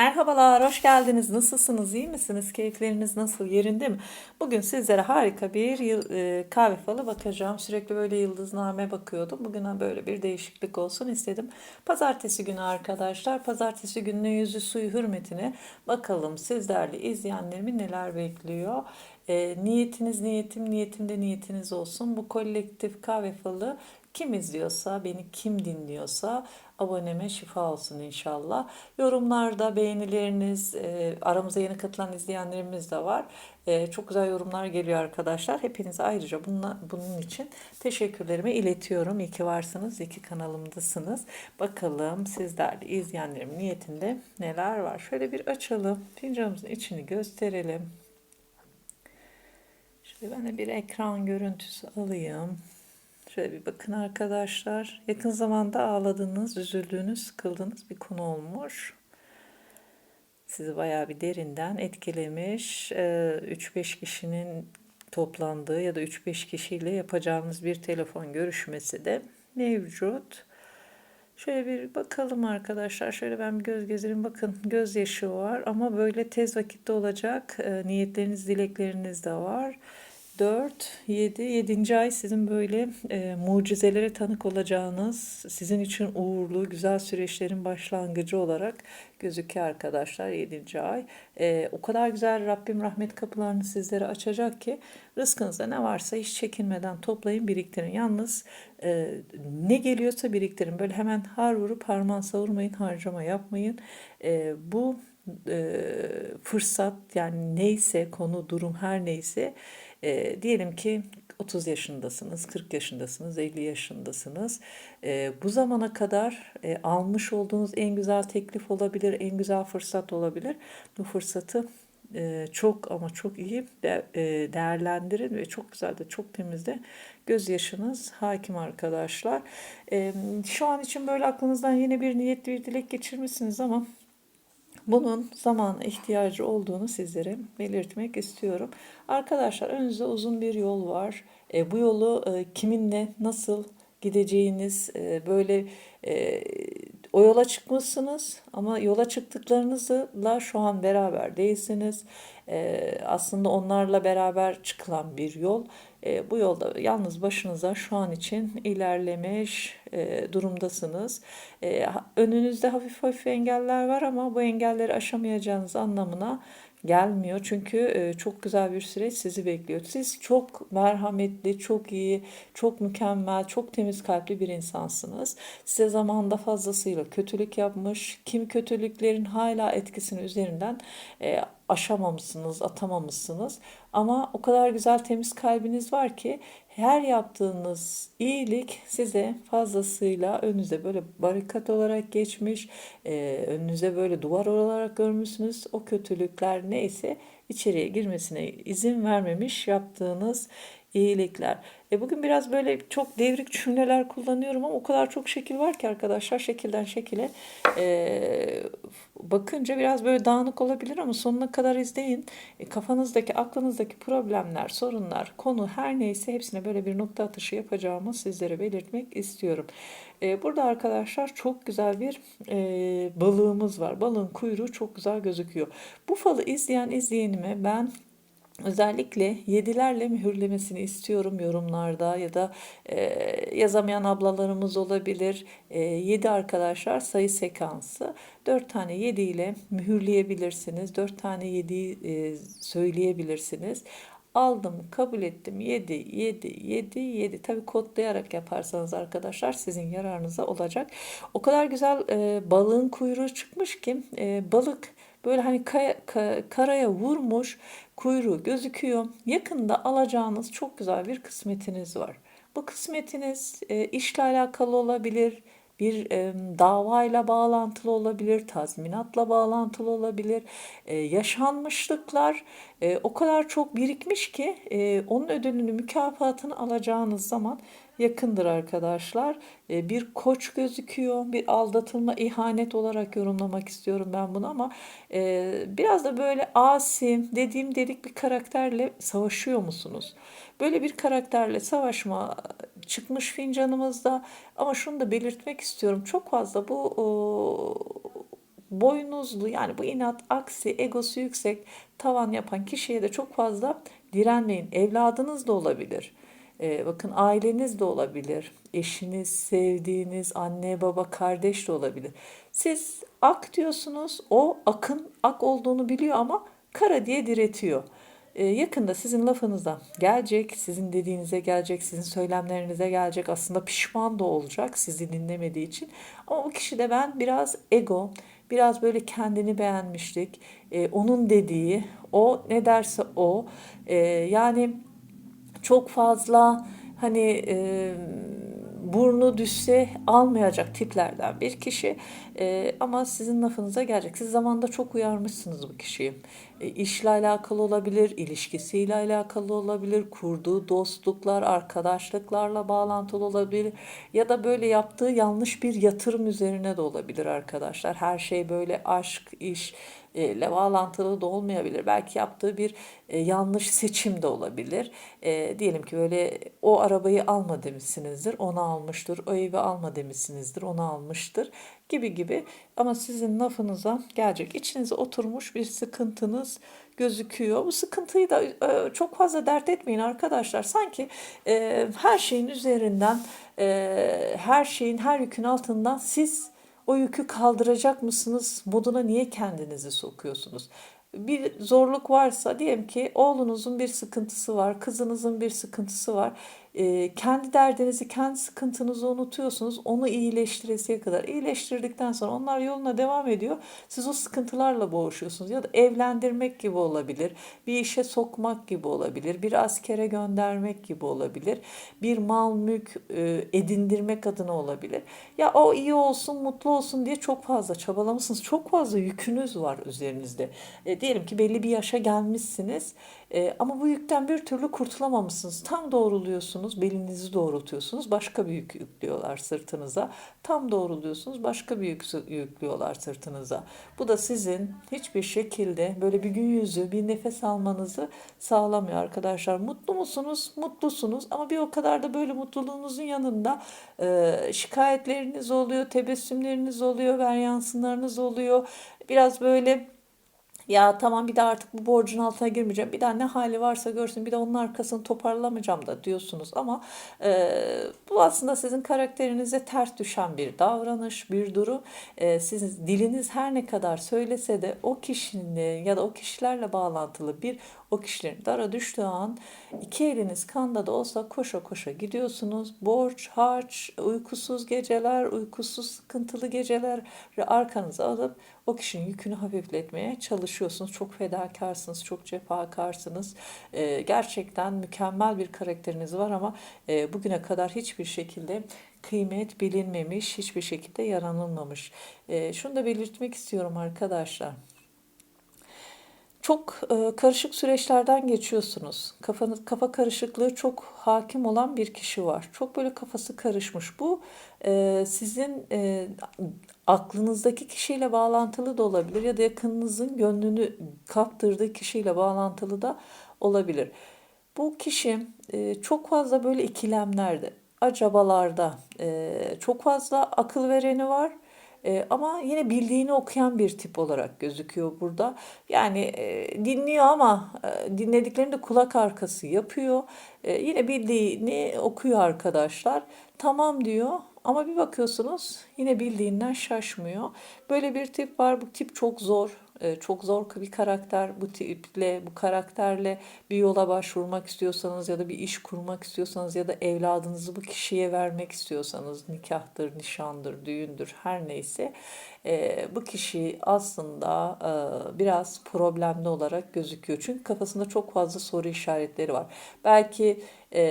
Merhabalar, hoş geldiniz. Nasılsınız? İyi misiniz? Keyifleriniz nasıl? Yerinde mi? Bugün sizlere harika bir yıl- e, kahve falı bakacağım. Sürekli böyle yıldızname bakıyordum. Bugün böyle bir değişiklik olsun istedim. Pazartesi günü arkadaşlar. Pazartesi gününe yüzü suyu hürmetine bakalım sizlerle izleyenlerimi neler bekliyor. E, niyetiniz niyetim, niyetimde niyetiniz olsun. Bu kolektif kahve falı kim izliyorsa, beni kim dinliyorsa aboneme şifa olsun inşallah. Yorumlarda beğenileriniz, e, aramıza yeni katılan izleyenlerimiz de var. E, çok güzel yorumlar geliyor arkadaşlar. Hepinize ayrıca bunun için teşekkürlerimi iletiyorum. İyi ki varsınız, iyi ki kanalımdasınız. Bakalım sizlerle izleyenlerim niyetinde neler var. Şöyle bir açalım. Fincanımızın içini gösterelim. Şöyle ben de bir ekran görüntüsü alayım. Şöyle bir bakın arkadaşlar. Yakın zamanda ağladığınız, üzüldüğünüz, sıkıldığınız bir konu olmuş. Sizi bayağı bir derinden etkilemiş. Ee, 3-5 kişinin toplandığı ya da 3-5 kişiyle yapacağınız bir telefon görüşmesi de mevcut. Şöyle bir bakalım arkadaşlar. Şöyle ben bir göz gezerim. Bakın gözyaşı var ama böyle tez vakitte olacak. Ee, niyetleriniz, dilekleriniz de var. 4, 7, 7. ay sizin böyle e, mucizelere tanık olacağınız, sizin için uğurlu, güzel süreçlerin başlangıcı olarak gözüküyor arkadaşlar 7. ay. E, o kadar güzel Rabbim rahmet kapılarını sizlere açacak ki rızkınızda ne varsa hiç çekinmeden toplayın, biriktirin. Yalnız e, ne geliyorsa biriktirin. Böyle hemen har vurup harman savurmayın, harcama yapmayın. E, bu e, fırsat yani neyse konu, durum her neyse e, diyelim ki 30 yaşındasınız, 40 yaşındasınız, 50 yaşındasınız. E, bu zamana kadar e, almış olduğunuz en güzel teklif olabilir, en güzel fırsat olabilir. Bu fırsatı e, çok ama çok iyi de, e, değerlendirin ve çok güzel de çok temiz de gözyaşınız hakim arkadaşlar. E, şu an için böyle aklınızdan yine bir niyet bir dilek geçirmişsiniz ama bunun zamana ihtiyacı olduğunu sizlere belirtmek istiyorum. Arkadaşlar önünüzde uzun bir yol var. E, bu yolu e, kiminle nasıl gideceğiniz e, böyle e, o yola çıkmışsınız ama yola çıktıklarınızla şu an beraber değilsiniz. E, aslında onlarla beraber çıkılan bir yol. E, bu yolda yalnız başınıza şu an için ilerlemiş e, durumdasınız. E, önünüzde hafif hafif engeller var ama bu engelleri aşamayacağınız anlamına gelmiyor. Çünkü e, çok güzel bir süreç sizi bekliyor. Siz çok merhametli, çok iyi, çok mükemmel, çok temiz kalpli bir insansınız. Size zamanda fazlasıyla kötülük yapmış. Kim kötülüklerin hala etkisini üzerinden e, aşamamışsınız, atamamışsınız. Ama o kadar güzel temiz kalbiniz var ki her yaptığınız iyilik size fazlasıyla önünüze böyle barikat olarak geçmiş, e, önünüze böyle duvar olarak görmüşsünüz. O kötülükler neyse içeriye girmesine izin vermemiş yaptığınız iyilikler. E bugün biraz böyle çok devrik cümleler kullanıyorum ama o kadar çok şekil var ki arkadaşlar şekilden şekile e, bakınca biraz böyle dağınık olabilir ama sonuna kadar izleyin. E, kafanızdaki, aklınızdaki problemler, sorunlar, konu her neyse hepsine böyle bir nokta atışı yapacağımı sizlere belirtmek istiyorum. E, burada arkadaşlar çok güzel bir e, balığımız var. Balığın kuyruğu çok güzel gözüküyor. Bu falı izleyen izleyenime ben Özellikle yedilerle mühürlemesini istiyorum yorumlarda ya da e, yazamayan ablalarımız olabilir. E, 7 arkadaşlar sayı sekansı. 4 tane 7 ile mühürleyebilirsiniz. 4 tane 7'yi e, söyleyebilirsiniz. Aldım, kabul ettim. 7, 7, 7, 7. Tabii kodlayarak yaparsanız arkadaşlar sizin yararınıza olacak. O kadar güzel e, balığın kuyruğu çıkmış ki e, balık böyle hani kaya, ka, karaya vurmuş kuyruğu gözüküyor. Yakında alacağınız çok güzel bir kısmetiniz var. Bu kısmetiniz e, işle alakalı olabilir, bir e, davayla bağlantılı olabilir, tazminatla bağlantılı olabilir. E, yaşanmışlıklar e, o kadar çok birikmiş ki e, onun ödülünü, mükafatını alacağınız zaman yakındır arkadaşlar. E, bir koç gözüküyor, bir aldatılma, ihanet olarak yorumlamak istiyorum ben bunu ama e, biraz da böyle asim, dediğim dedik bir karakterle savaşıyor musunuz? Böyle bir karakterle savaşma çıkmış fincanımızda ama şunu da belirtmek istiyorum. Çok fazla bu boynuzlu yani bu inat, aksi, egosu yüksek tavan yapan kişiye de çok fazla direnmeyin. Evladınız da olabilir. Ee, bakın aileniz de olabilir. Eşiniz, sevdiğiniz anne, baba, kardeş de olabilir. Siz ak diyorsunuz. O akın ak olduğunu biliyor ama kara diye diretiyor. Ee, yakında sizin lafınıza gelecek, sizin dediğinize gelecek, sizin söylemlerinize gelecek. Aslında pişman da olacak sizi dinlemediği için. Ama o kişi de ben biraz ego, biraz böyle kendini beğenmişlik, e, onun dediği, o ne derse o. E, yani çok fazla hani e, burnu düşse almayacak tiplerden bir kişi e, ama sizin lafınıza gelecek. Siz zamanda çok uyarmışsınız bu kişiyi. E, işle alakalı olabilir, ilişkisiyle alakalı olabilir, kurduğu dostluklar, arkadaşlıklarla bağlantılı olabilir ya da böyle yaptığı yanlış bir yatırım üzerine de olabilir arkadaşlar. Her şey böyle aşk, iş, ile bağlantılı da olmayabilir. Belki yaptığı bir e, yanlış seçim de olabilir. E, diyelim ki böyle o arabayı alma demişsinizdir, onu almıştır. O evi alma demişsinizdir, onu almıştır gibi gibi. Ama sizin lafınıza gelecek. İçinize oturmuş bir sıkıntınız gözüküyor. Bu sıkıntıyı da e, çok fazla dert etmeyin arkadaşlar. Sanki e, her şeyin üzerinden, e, her şeyin, her yükün altından siz o yükü kaldıracak mısınız moduna niye kendinizi sokuyorsunuz? Bir zorluk varsa diyelim ki oğlunuzun bir sıkıntısı var, kızınızın bir sıkıntısı var e, kendi derdinizi, kendi sıkıntınızı unutuyorsunuz. Onu iyileştiresiye kadar. İyileştirdikten sonra onlar yoluna devam ediyor. Siz o sıkıntılarla boğuşuyorsunuz. Ya da evlendirmek gibi olabilir. Bir işe sokmak gibi olabilir. Bir askere göndermek gibi olabilir. Bir mal mülk e, edindirmek adına olabilir. Ya o iyi olsun, mutlu olsun diye çok fazla çabalamışsınız. Çok fazla yükünüz var üzerinizde. E, diyelim ki belli bir yaşa gelmişsiniz. E, ama bu yükten bir türlü kurtulamamışsınız. Tam doğruluyorsunuz, belinizi doğrultuyorsunuz. Başka bir yük yüklüyorlar sırtınıza. Tam doğruluyorsunuz, başka bir yük yüklüyorlar sırtınıza. Bu da sizin hiçbir şekilde böyle bir gün yüzü, bir nefes almanızı sağlamıyor arkadaşlar. Mutlu musunuz? Mutlusunuz ama bir o kadar da böyle mutluluğunuzun yanında e, şikayetleriniz oluyor, tebessümleriniz oluyor, veryansınlarınız oluyor. Biraz böyle ya tamam bir de artık bu borcun altına girmeyeceğim. Bir daha ne hali varsa görsün. Bir de onun arkasını toparlamayacağım da diyorsunuz. Ama e, bu aslında sizin karakterinize ters düşen bir davranış, bir durum. E, siz diliniz her ne kadar söylese de o kişinin ya da o kişilerle bağlantılı bir o kişilerin dara düştüğü an iki eliniz kanda da olsa koşa koşa gidiyorsunuz. Borç, harç, uykusuz geceler, uykusuz sıkıntılı geceler arkanıza alıp o kişinin yükünü hafifletmeye çalışıyorsunuz. Çok fedakarsınız, çok cefakarsınız. E, gerçekten mükemmel bir karakteriniz var ama e, bugüne kadar hiçbir şekilde kıymet bilinmemiş, hiçbir şekilde yaranılmamış. E, şunu da belirtmek istiyorum arkadaşlar. Çok e, karışık süreçlerden geçiyorsunuz. Kafanız, kafa karışıklığı çok hakim olan bir kişi var. Çok böyle kafası karışmış. Bu e, sizin e, aklınızdaki kişiyle bağlantılı da olabilir ya da yakınınızın gönlünü kaptırdığı kişiyle bağlantılı da olabilir. Bu kişi e, çok fazla böyle ikilemlerde, acabalarda, e, çok fazla akıl vereni var e, ama yine bildiğini okuyan bir tip olarak gözüküyor burada. Yani e, dinliyor ama e, dinlediklerini de kulak arkası yapıyor. E, yine bildiğini okuyor arkadaşlar. Tamam diyor ama bir bakıyorsunuz yine bildiğinden şaşmıyor. Böyle bir tip var. Bu tip çok zor. Ee, çok zor bir karakter. Bu tiple, bu karakterle bir yola başvurmak istiyorsanız ya da bir iş kurmak istiyorsanız ya da evladınızı bu kişiye vermek istiyorsanız nikahtır, nişandır, düğündür her neyse e, bu kişi aslında e, biraz problemli olarak gözüküyor. Çünkü kafasında çok fazla soru işaretleri var. Belki e,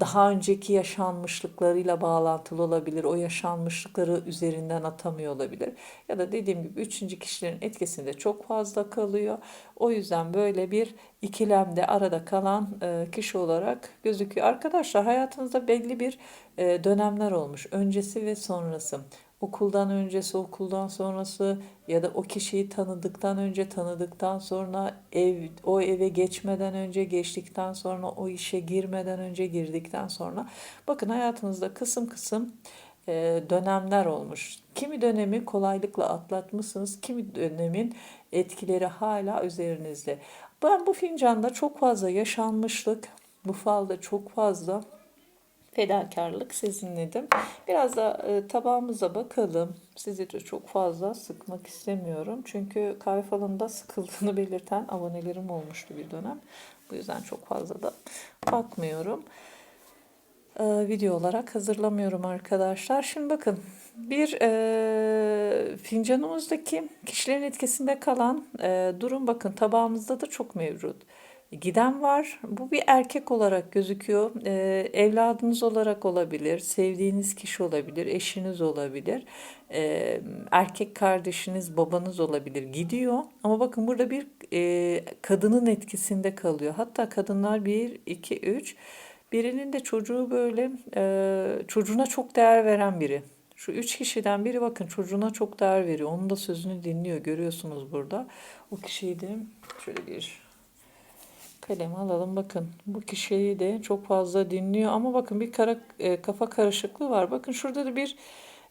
daha önceki yaşanmışlıklarıyla bağlantılı olabilir. O yaşanmışlıkları üzerinden atamıyor olabilir. Ya da dediğim gibi üçüncü kişilerin etkisinde çok fazla kalıyor. O yüzden böyle bir ikilemde arada kalan e, kişi olarak gözüküyor. Arkadaşlar hayatınızda belli bir e, dönemler olmuş. Öncesi ve sonrası okuldan öncesi, okuldan sonrası ya da o kişiyi tanıdıktan önce, tanıdıktan sonra, ev o eve geçmeden önce, geçtikten sonra, o işe girmeden önce, girdikten sonra. Bakın hayatınızda kısım kısım e, dönemler olmuş. Kimi dönemi kolaylıkla atlatmışsınız, kimi dönemin etkileri hala üzerinizde. Ben bu fincanda çok fazla yaşanmışlık, bu falda çok fazla fedakarlık sizinledim. Biraz da e, tabağımıza bakalım. Sizi de çok fazla sıkmak istemiyorum. Çünkü kahve falında sıkıldığını belirten abonelerim olmuştu bir dönem. Bu yüzden çok fazla da bakmıyorum. E, video olarak hazırlamıyorum arkadaşlar. Şimdi bakın bir e, fincanımızdaki kişilerin etkisinde kalan e, durum bakın tabağımızda da çok mevcut giden var. Bu bir erkek olarak gözüküyor. Ee, evladınız olarak olabilir, sevdiğiniz kişi olabilir, eşiniz olabilir, ee, erkek kardeşiniz, babanız olabilir. Gidiyor ama bakın burada bir e, kadının etkisinde kalıyor. Hatta kadınlar bir, iki, üç. Birinin de çocuğu böyle e, çocuğuna çok değer veren biri. Şu üç kişiden biri bakın çocuğuna çok değer veriyor. Onun da sözünü dinliyor. Görüyorsunuz burada. O kişiyi de şöyle bir kalemi alalım. Bakın bu kişiyi de çok fazla dinliyor ama bakın bir kara, e, kafa karışıklığı var. Bakın şurada da bir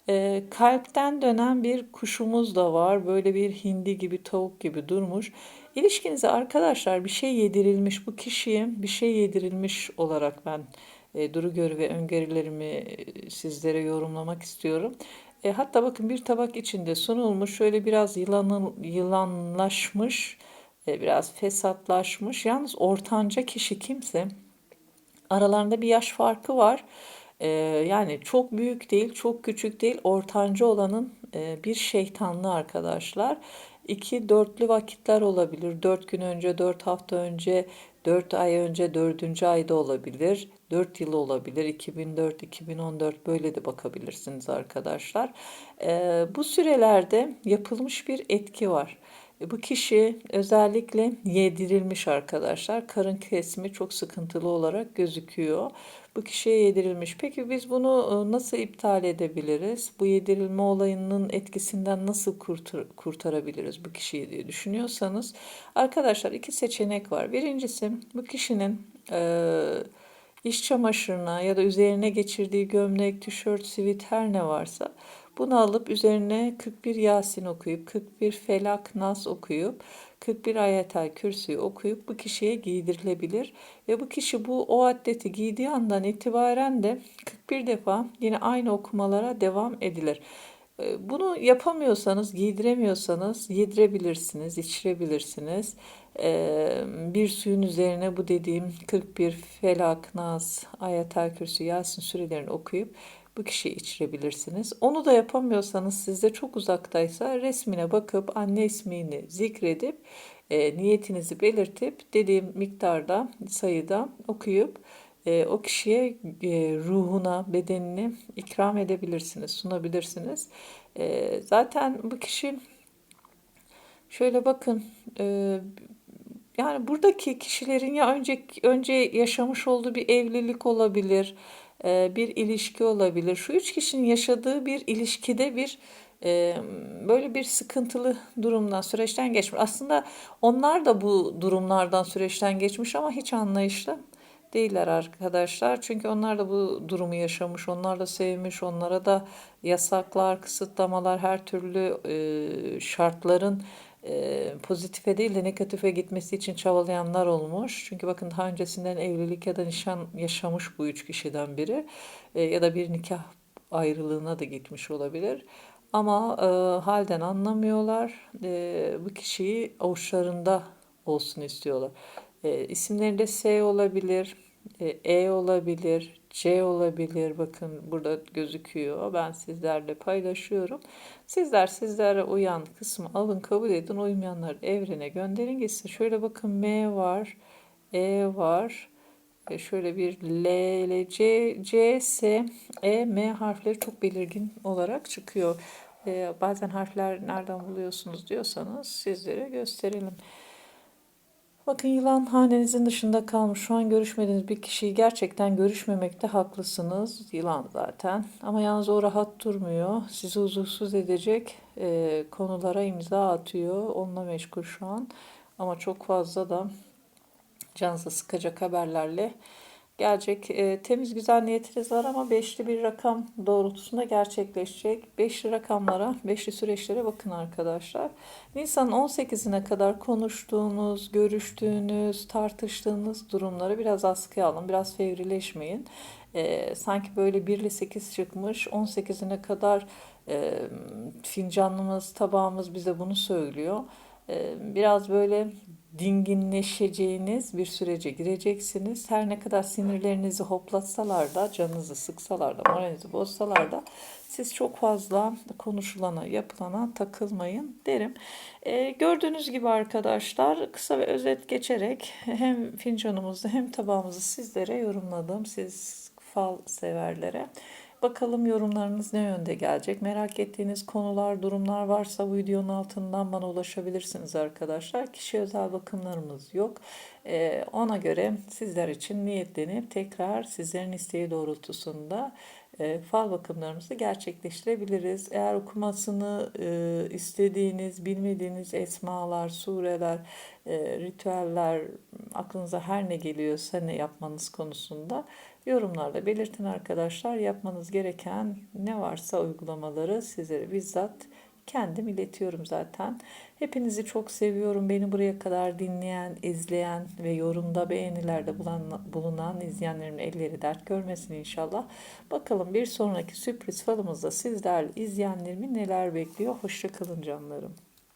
e, kalpten dönen bir kuşumuz da var. Böyle bir hindi gibi tavuk gibi durmuş. İlişkinize arkadaşlar bir şey yedirilmiş. Bu kişiye bir şey yedirilmiş olarak ben e, duru gör ve öngörülerimi e, sizlere yorumlamak istiyorum. E, hatta bakın bir tabak içinde sunulmuş. Şöyle biraz yılanın, yılanlaşmış biraz fesatlaşmış. Yalnız ortanca kişi kimse aralarında bir yaş farkı var. E, yani çok büyük değil, çok küçük değil. Ortanca olanın e, bir şeytanlı arkadaşlar. İki dörtlü vakitler olabilir. Dört gün önce, dört hafta önce, dört ay önce, dördüncü ayda olabilir. Dört yıl olabilir. 2004, 2014 böyle de bakabilirsiniz arkadaşlar. bu sürelerde yapılmış bir etki var. Bu kişi özellikle yedirilmiş arkadaşlar. Karın kesimi çok sıkıntılı olarak gözüküyor. Bu kişiye yedirilmiş. Peki biz bunu e, nasıl iptal edebiliriz? Bu yedirilme olayının etkisinden nasıl kurtar kurtarabiliriz bu kişiyi diye düşünüyorsanız arkadaşlar iki seçenek var. Birincisi bu kişinin e, iş çamaşırına ya da üzerine geçirdiği gömlek, tişört, sivit her ne varsa bunu alıp üzerine 41 Yasin okuyup, 41 Felak Nas okuyup, 41 Ayetel Kürsü'yü okuyup bu kişiye giydirilebilir. Ve bu kişi bu o atleti giydiği andan itibaren de 41 defa yine aynı okumalara devam edilir. Ee, bunu yapamıyorsanız, giydiremiyorsanız yedirebilirsiniz, içirebilirsiniz. Ee, bir suyun üzerine bu dediğim 41 Felak, Nas, Ayetel Kürsü, Yasin sürelerini okuyup bu kişiyi içirebilirsiniz. Onu da yapamıyorsanız sizde çok uzaktaysa resmine bakıp anne ismini zikredip e, niyetinizi belirtip dediğim miktarda sayıda okuyup e, o kişiye e, ruhuna, bedenini ikram edebilirsiniz, sunabilirsiniz. E, zaten bu kişi şöyle bakın e, yani buradaki kişilerin ya önce önce yaşamış olduğu bir evlilik olabilir bir ilişki olabilir. Şu üç kişinin yaşadığı bir ilişkide bir e, böyle bir sıkıntılı durumdan, süreçten geçmiş. Aslında onlar da bu durumlardan, süreçten geçmiş ama hiç anlayışlı değiller arkadaşlar. Çünkü onlar da bu durumu yaşamış, onlar da sevmiş, onlara da yasaklar, kısıtlamalar, her türlü e, şartların e, pozitife değil de negatife gitmesi için çabalayanlar olmuş. Çünkü bakın daha öncesinden evlilik ya da nişan yaşamış bu üç kişiden biri e, ya da bir nikah ayrılığına da gitmiş olabilir. Ama e, halden anlamıyorlar. E, bu kişiyi avuçlarında olsun istiyorlar. E, isimlerinde S olabilir, e, e olabilir, C olabilir. Bakın burada gözüküyor. Ben sizlerle paylaşıyorum. Sizler sizlere uyan kısmı alın kabul edin. Uymayanları evrene gönderin gitsin. Şöyle bakın M var. E var. E şöyle bir L, L, C, C, S, E, M harfleri çok belirgin olarak çıkıyor. E, bazen harfler nereden buluyorsunuz diyorsanız sizlere gösterelim. Bakın yılan hanenizin dışında kalmış. Şu an görüşmediğiniz bir kişiyi gerçekten görüşmemekte haklısınız. Yılan zaten. Ama yalnız o rahat durmuyor. Sizi huzursuz edecek e, konulara imza atıyor. Onunla meşgul şu an. Ama çok fazla da canınızı sıkacak haberlerle gelecek. E, temiz güzel niyetiniz var ama beşli bir rakam doğrultusunda gerçekleşecek. Beşli rakamlara, beşli süreçlere bakın arkadaşlar. Nisan'ın 18'ine kadar konuştuğunuz, görüştüğünüz, tartıştığınız durumları biraz askıya alın. Biraz fevrileşmeyin. E, sanki böyle 1 ile 8 çıkmış. 18'ine kadar e, fincanımız, tabağımız bize bunu söylüyor. E, biraz böyle dinginleşeceğiniz bir sürece gireceksiniz. Her ne kadar sinirlerinizi hoplatsalar da, canınızı sıksalar da, moralinizi bozsalar da siz çok fazla konuşulana, yapılana takılmayın derim. E, gördüğünüz gibi arkadaşlar kısa ve özet geçerek hem fincanımızı hem tabağımızı sizlere yorumladım. Siz fal severlere. Bakalım yorumlarınız ne yönde gelecek? Merak ettiğiniz konular, durumlar varsa bu videonun altından bana ulaşabilirsiniz arkadaşlar. Kişi özel bakımlarımız yok. Ee, ona göre sizler için niyetlenip tekrar sizlerin isteği doğrultusunda fal bakımlarımızı gerçekleştirebiliriz. Eğer okumasını e, istediğiniz, bilmediğiniz esmalar, sureler, e, ritüeller, aklınıza her ne geliyorsa ne yapmanız konusunda yorumlarda belirtin arkadaşlar. Yapmanız gereken ne varsa uygulamaları sizlere bizzat kendim iletiyorum zaten. Hepinizi çok seviyorum. Beni buraya kadar dinleyen, izleyen ve yorumda beğenilerde bulunan, bulunan izleyenlerimin elleri dert görmesin inşallah. Bakalım bir sonraki sürpriz falımızda sizler izleyenlerimi neler bekliyor. Hoşçakalın canlarım.